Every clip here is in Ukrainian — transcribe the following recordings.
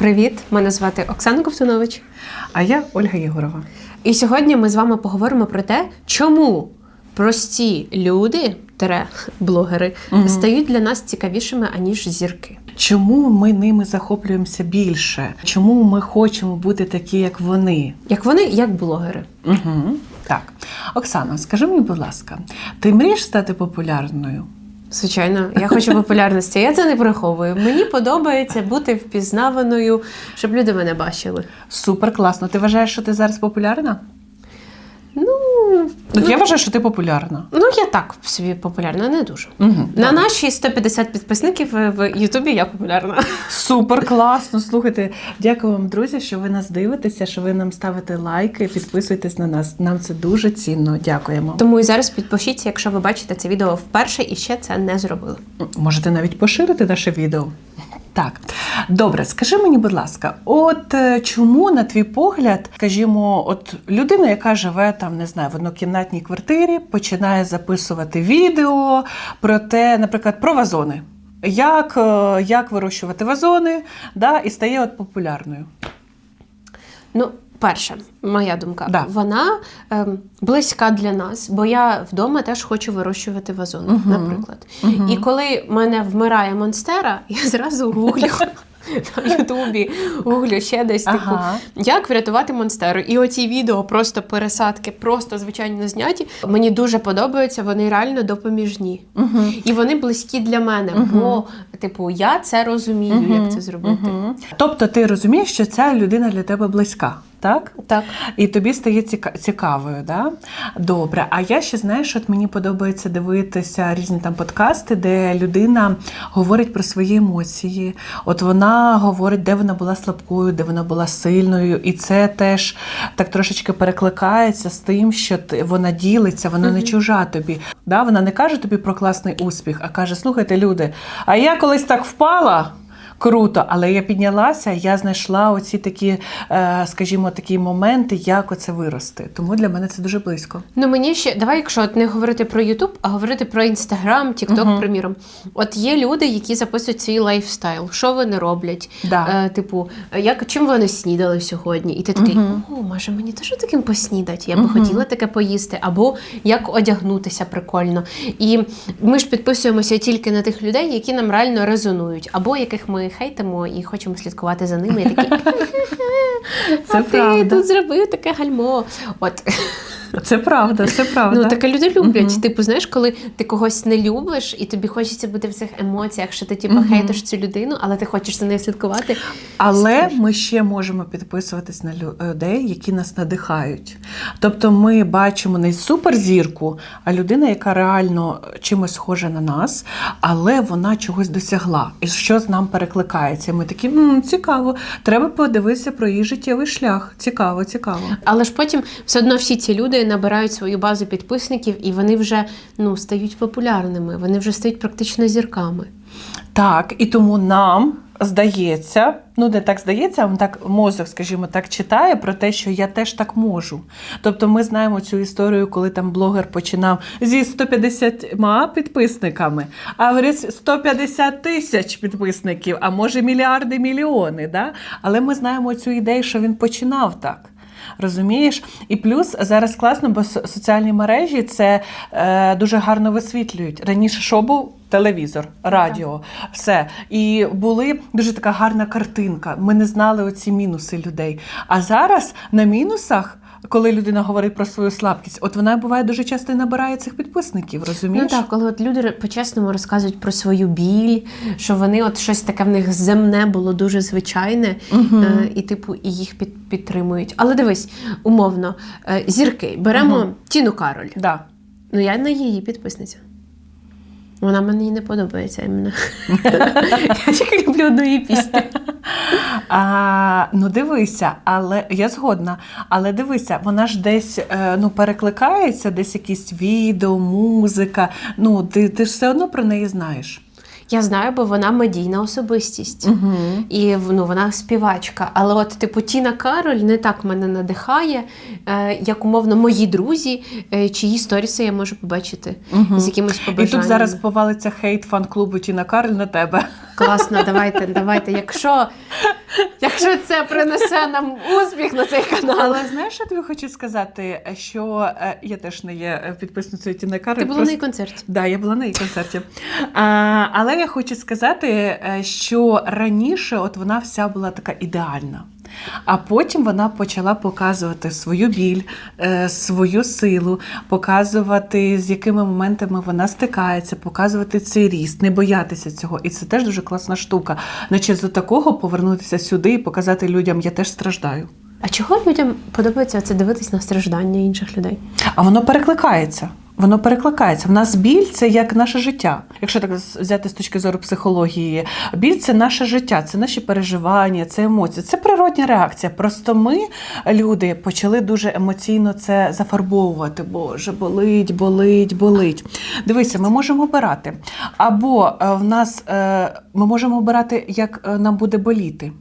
Привіт! Мене звати Оксана Ковтунович. А я Ольга Єгорова. І сьогодні ми з вами поговоримо про те, чому прості люди, блогери, стають для нас цікавішими, аніж зірки. Чому ми ними захоплюємося більше? Чому ми хочемо бути такі, як вони? Як вони, як блогери. Угу. Так, Оксана, скажи мені, будь ласка, ти мрієш стати популярною? Звичайно, я хочу популярності. Я це не приховую. Мені подобається бути впізнаваною, щоб люди мене бачили. Супер класно. Ти вважаєш, що ти зараз популярна? Ну, Ну, я вважаю, що ти популярна. ну я так собі популярна, не дуже. Угу. На наші 150 підписників в Ютубі я популярна. Супер класно. Слухайте, дякую вам, друзі, що ви нас дивитеся, що ви нам ставите лайки, підписуєтесь на нас. Нам це дуже цінно. Дякуємо. Тому і зараз підпишіться, якщо ви бачите це відео вперше і ще це не зробили. Можете навіть поширити наше відео. Так, добре, скажи мені, будь ласка, от е, чому, на твій погляд, скажімо, от людина, яка живе там, не знаю, в однокімнатній квартирі, починає записувати відео про те, наприклад, про вазони. Як, е, як вирощувати вазони, да, і стає от популярною. Ну, перше, моя думка, Да. вона ем, близька для нас, бо я вдома теж хочу вирощувати вазони, наприклад. І коли в мене вмирає монстера, я зразу гуглю. На Ютубі гуглю ще десь, типу, як врятувати монстеру. І оці відео, просто пересадки, просто звичайно зняті. Мені дуже подобаються, вони реально допоміжні. І вони близькі для мене, бо, типу, я це розумію, як це зробити. Тобто ти розумієш, що ця людина для тебе близька, так? Так. І тобі стає ціка- цікавою, да? Добре. А я ще знаєш, от мені подобається дивитися різні там подкасти, де людина говорить про свої емоції. От вона говорить, де вона була слабкою, де вона була сильною, і це теж так трошечки перекликається з тим, що ти, вона ділиться, вона не чужа тобі. Да? Вона не каже тобі про класний успіх, а каже: слухайте, люди, а я колись так впала. Круто, але я піднялася, я знайшла оці такі, е, скажімо, такі моменти, як оце вирости. Тому для мене це дуже близько. Ну мені ще давай, якщо от не говорити про Ютуб, а говорити про Інстаграм, Тікток, приміром. От є люди, які записують свій лайфстайл, що вони роблять. Да. Е, типу, як чим вони снідали сьогодні? І ти такий, о, може мені теж таким поснідати? Я би хотіла таке поїсти, або як одягнутися прикольно. І ми ж підписуємося тільки на тих людей, які нам реально резонують, або яких ми хейтимо і хочемо слідкувати за ними. І такі, Це а ти правда. тут зробив таке гальмо. От. Це правда, це правда. Ну, таке люди люблять. Типу, знаєш, коли ти когось не любиш, і тобі хочеться бути в цих емоціях, що ти типу, хейтиш цю людину, але ти хочеш за нею слідкувати. Але ми ще можемо підписуватись на людей, які нас надихають. Тобто ми бачимо не суперзірку, а людина, яка реально чимось схожа на нас, але вона чогось досягла. І що з нам перекликається? Ми такі «М, цікаво, треба подивитися про її життєвий шлях. Цікаво, цікаво. Але ж потім все одно всі ці люди набирають свою базу підписників, і вони вже ну, стають популярними, вони вже стають практично зірками. Так, і тому нам здається, ну не так здається, а так мозок, скажімо так, читає про те, що я теж так можу. Тобто ми знаємо цю історію, коли там блогер починав зі 150 підписниками, а говорить 150 тисяч підписників, а може мільярди, мільйони. Да? Але ми знаємо цю ідею, що він починав так. Розумієш? І плюс зараз класно, бо соціальні мережі це е, дуже гарно висвітлюють. Раніше що був? Телевізор, радіо, все. І були дуже така гарна картинка. Ми не знали оці мінуси людей. А зараз на мінусах, коли людина говорить про свою слабкість, от вона буває дуже часто і набирає цих підписників, Ну розумієш? так, коли от люди по-чесному розказують про свою біль, що вони от щось таке в них земне було дуже звичайне, е, і типу і їх під, підтримують. Але дивись, умовно, е, зірки, беремо Тіну Кароль. Да. Ну я не її підписниця. Вона мені не подобається іменно. Я тільки люблю одну її пісню. А, ну дивися, але я згодна. Але дивися, вона ж десь е, ну, перекликається, десь якісь відео, музика. Ну, ти, ти ж все одно про неї знаєш. Я знаю, бо вона медійна особистість. Угу. І ну, вона співачка. Але от, типу, Тіна Кароль не так мене надихає, е, як умовно мої друзі, е, чиї сторіси я можу побачити з якимось І тут зараз повалиться хейт фан-клубу Тіна Кароль на тебе. Класно, давайте, давайте. Якщо, якщо це принесе нам успіх на цей канал. Але знаєш, що тобі хочу сказати, що е, я теж не є е, підписницею Тіна Кароль. Ти була на її концерті. Да, я була на її концерті. А, але я хочу сказати, е, що раніше от вона вся була така ідеальна. А потім вона почала показувати свою біль, е, свою силу, показувати, з якими моментами вона стикається, показувати цей ріст, не боятися цього. І це теж дуже класна штука. Наче з такого повернутися сюди і показати людям, я теж страждаю. А чого людям подобається це дивитись на страждання інших людей? А воно перекликається. Воно перекликається. В нас біль це як наше життя. Якщо так взяти з точки зору психології, біль це наше життя, це наші переживання, це емоції. Це природня реакція. Просто ми, люди, почали дуже емоційно це зафарбовувати. Боже, болить, болить, болить. Дивися, ми можемо обирати. Або е, в нас е, ми можемо обирати, як е, нам буде боліти.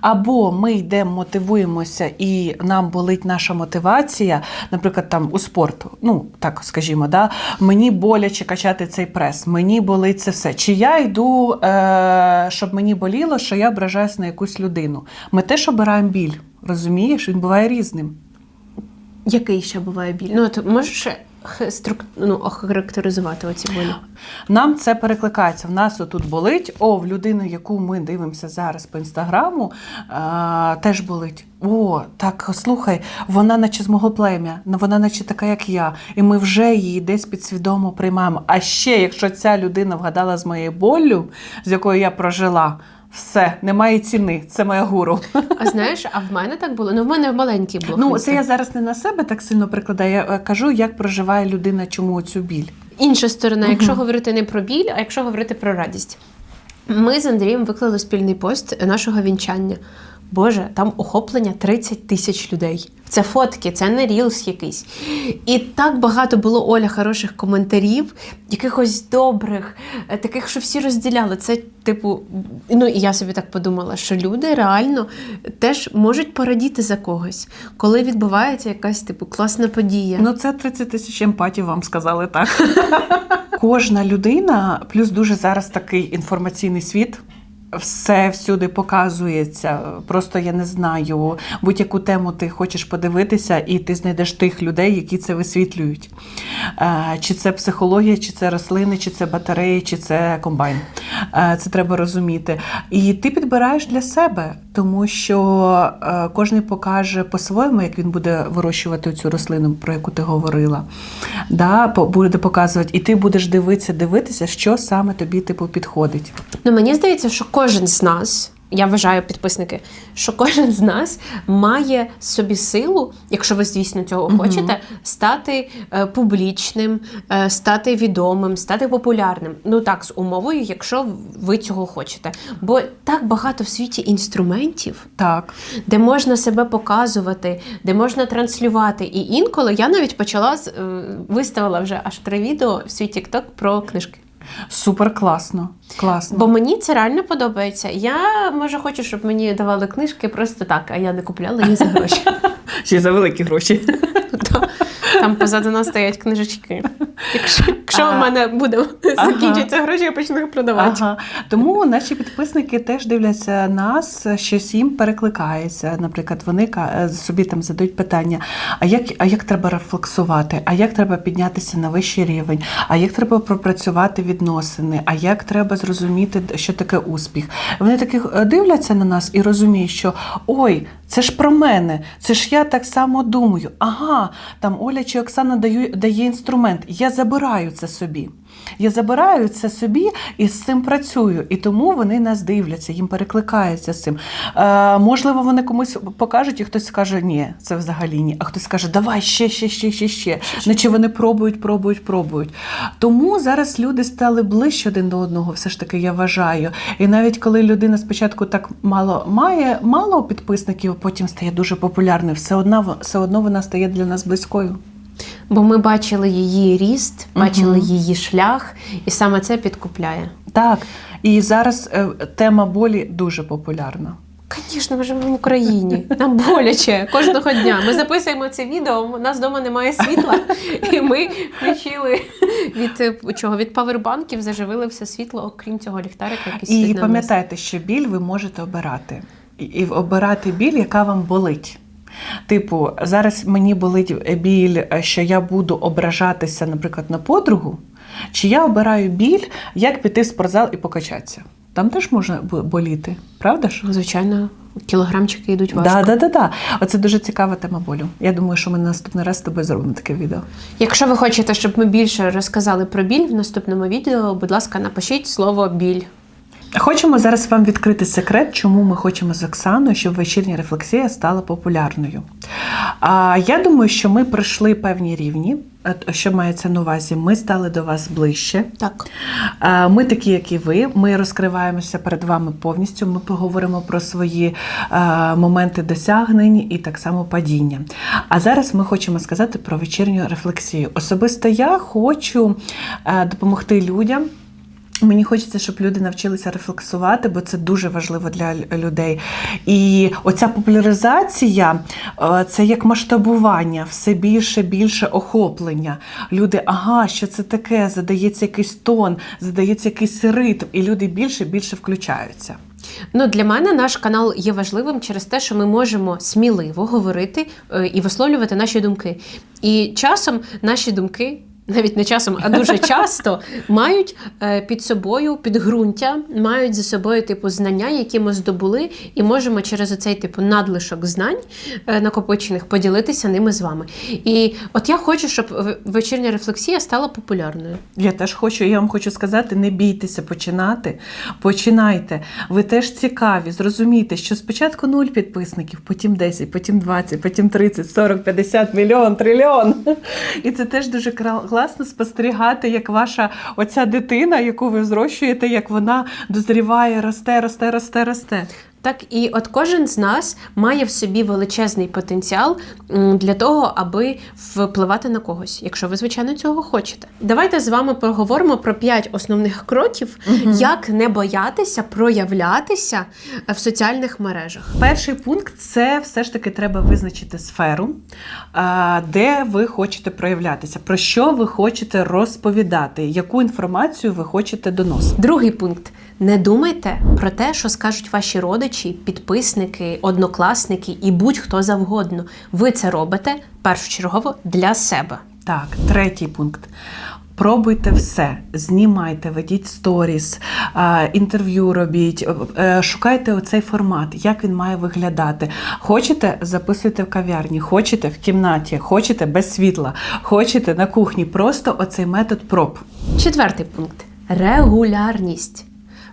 Або ми йдемо, мотивуємося, і нам болить наша мотивація, наприклад, там у спорту. Ну так скажімо, да, мені боляче качати цей прес, мені болить це все. Чи я йду, е, щоб мені боліло, що я ображаюсь на якусь людину? Ми теж обираємо біль. Розумієш, він буває різним. Який ще буває біль? Ну, от можеш струк... ну, охарактеризувати оці болі? Нам це перекликається. В нас отут болить. О, в людину, яку ми дивимося зараз по інстаграму, а, теж болить. О, так слухай, вона наче з мого плем'я, вона наче така, як я, і ми вже її десь підсвідомо приймаємо. А ще, якщо ця людина вгадала з моєю боллю, з якою я прожила, все, немає ціни. Це моя гуру. А знаєш, а в мене так було? Ну, в мене маленький було Ну, це я зараз не на себе так сильно прикладаю. Я е, кажу, як проживає людина, чому цю біль. Інша сторона, якщо говорити не про біль, а якщо говорити про радість. Ми з Андрієм виклали спільний пост нашого вінчання. Боже, там охоплення 30 тисяч людей. Це фотки, це не рілс якийсь. І так багато було Оля хороших коментарів, якихось добрих, е, таких, що всі розділяли. Це, типу, ну і я собі так подумала, що люди реально теж можуть порадіти за когось, коли відбувається якась типу класна подія. Ну, це 30 тисяч емпатів, вам сказали так. Кожна людина, плюс дуже зараз такий інформаційний світ. Все всюди показується. Просто я не знаю, будь-яку тему ти хочеш подивитися, і ти знайдеш тих людей, які це висвітлюють. Е, Чи це психологія, чи це рослини, чи це батареї, чи це комбайн. Е, Це треба розуміти. І ти підбираєш для себе, тому що е, кожен покаже по-своєму, як він буде вирощувати цю рослину, про яку ти говорила. Да, буде показувати, і ти будеш дивитися, дивитися, що саме тобі типу підходить. Ну, мені здається, що кожен з нас, я вважаю підписники, що кожен з нас має собі силу, якщо ви, звісно, цього хочете, стати е, публічним, е, стати відомим, стати популярним. Ну так, з умовою, якщо ви цього хочете. Бо так багато в світі інструментів, Так. де можна себе показувати, де можна транслювати. І інколи я навіть почала з- е, виставила вже аж три відео в свій TikTok про книжки. Супер класно. Класно. Бо мені це реально подобається. Я може хочу, щоб мені давали книжки просто так, а я не купляла їх за гроші. Ще за великі гроші. То Там позаду нас стоять книжечки. Якщо, якщо в мене буде Ага. закінчиться гроші, я почну їх продавати. Ага. Тому наші підписники теж дивляться нас, щось їм перекликається. Наприклад, вони собі там задають питання: а як, а як треба рефлексувати? А як треба піднятися на вищий рівень? А як треба пропрацювати відносини? А як треба зрозуміти, що таке успіх? Вони таки е, дивляться на нас і розуміють, що ой, це ж про мене, це ж я так само думаю. Ага, там Оля чи Оксана дає інструмент. Я забираю це собі. Я забираю це собі і з цим працюю. І тому вони нас дивляться, їм перекликається з цим. Е, можливо, вони комусь покажуть, і хтось скаже, ні, це взагалі ні. А хтось скаже, давай ще, ще, ще, ще, ще. Наче вони пробують, пробують, пробують. Тому зараз люди стали ближче один до одного, все ж таки, я вважаю. І навіть коли людина спочатку так мало має, мало підписників, потім стає дуже популярною, все одно, все одно вона стає для нас близькою. Бо ми бачили її ріст, бачили Мгм. її шлях, і саме це підкупляє. Так, і зараз е, тема болі дуже популярна. Звісно, ми живемо в Україні. Нам боляче кожного дня. Ми записуємо це відео. У нас вдома немає світла, і ми включили від е, чого від павербанків, заживили все світло, окрім цього ліхтарика, який І пам'ятайте, що біль ви можете обирати. І обирати біль, яка вам болить. Типу, зараз мені болить біль, що я буду ображатися, наприклад, на подругу, чи я обираю біль, як піти в спортзал і покачатися. Там теж можна боліти, правда ж? Звичайно, кілограмчики йдуть важко. Да, да, да, да. Оце дуже цікава тема болю. Я думаю, що ми наступний раз з тобою зробимо таке відео. Якщо ви хочете, щоб ми більше розказали про біль в наступному відео, будь ласка, напишіть слово біль. Хочемо зараз вам відкрити секрет, чому ми хочемо з Оксаною, щоб вечірня рефлексія стала популярною. А я думаю, що ми пройшли певні рівні. Е, Що мається на увазі? Ми стали до вас ближче. Так. Е, Ми такі, як і ви. Ми розкриваємося перед вами повністю. Ми поговоримо про свої е, моменти досягнень і так само падіння. А зараз ми хочемо сказати про вечірню рефлексію. Особисто я хочу е, допомогти людям. Мені хочеться, щоб люди навчилися рефлексувати, бо це дуже важливо для людей. І оця популяризація е, це як масштабування, все більше більше охоплення. Люди, ага, що це таке? Задається якийсь тон, задається якийсь ритм, і люди більше більше включаються. Ну, для мене наш канал є важливим через те, що ми можемо сміливо говорити е, і висловлювати наші думки. І часом наші думки. Навіть не часом, а дуже часто мають е, під собою підґрунтя, мають за собою типу знання, які ми здобули, і можемо через оцей типу надлишок знань е, накопичених поділитися ними з вами. І от я хочу, щоб вечірня рефлексія стала популярною. Я теж хочу, я вам хочу сказати: не бійтеся починати. Починайте. Ви теж цікаві. Зрозумійте, що спочатку 0 підписників, потім 10, потім 20, потім 30, 40, 50, мільйон, трильйон. І це теж дуже кра- класно спостерігати, як ваша оця дитина, яку ви зрощуєте, як вона дозріває, росте, росте, росте, росте. Так, і от кожен з нас має в собі величезний потенціал для того, аби впливати на когось, якщо ви, звичайно, цього хочете. Давайте з вами поговоримо про п'ять основних кроків, як не боятися проявлятися е, в соціальних мережах. Перший пункт це все ж таки треба визначити сферу, де ви хочете проявлятися, про що ви хочете розповідати, яку інформацію ви хочете доносити. Другий пункт: не думайте про те, що скажуть ваші родичі, підписники, однокласники і будь-хто завгодно. Ви це робите першочергово для себе. Так, третій пункт. Пробуйте все, знімайте, ведіть сторіс, інтерв'ю робіть, е, шукайте оцей формат, як він має виглядати. Хочете, записуйте в кав'ярні, хочете в кімнаті, хочете без світла, хочете на кухні. Просто оцей метод проб. Четвертий пункт регулярність.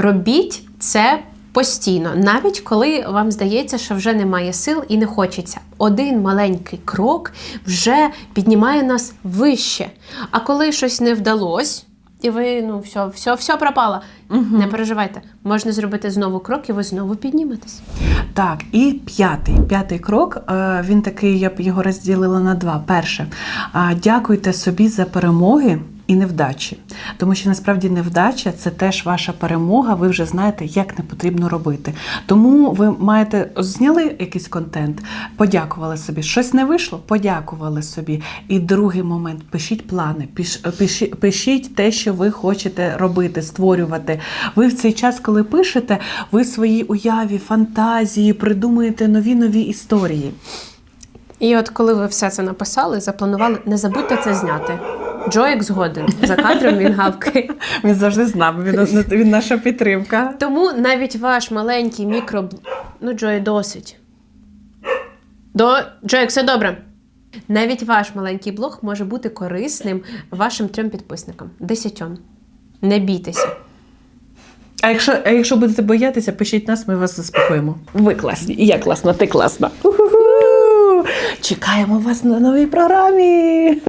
Робіть це постійно, навіть коли вам здається, що вже немає сил і не хочеться. Один маленький крок вже піднімає нас вище. А коли щось не вдалося, і ви ну все, все, все пропало. Не переживайте, можна зробити знову крок, і ви знову підніметесь. Так, і п'ятий. П'ятий крок. е, Він такий, я б його розділила на два. Перше, дякуйте собі за перемоги. І невдачі, тому що насправді невдача це теж ваша перемога. Ви вже знаєте, як не потрібно робити. Тому ви маєте зняли якийсь контент, подякували собі. Щось не вийшло, подякували собі. І другий момент пишіть плани, піш, пиші- пишіть те, що ви хочете робити, створювати. Ви в цей час, коли пишете, ви своїй уяві, фантазії придумуєте нові нові історії. І от коли ви все це написали, запланували, не забудьте це зняти. Джоєк згоден. За кадром він гавкає. Він завжди з нами. Він, він наша підтримка. Тому навіть ваш маленький мікро... Ну, Джой, досить. До... Джой, все добре. Навіть ваш маленький блог може бути корисним вашим трьом підписникам. Десятьом. Не бійтеся. А якщо, а якщо будете боятися, пишіть нас, ми вас заспокоїмо. Ви класні, і я класна, ти класна. Чекаємо вас на новій програмі.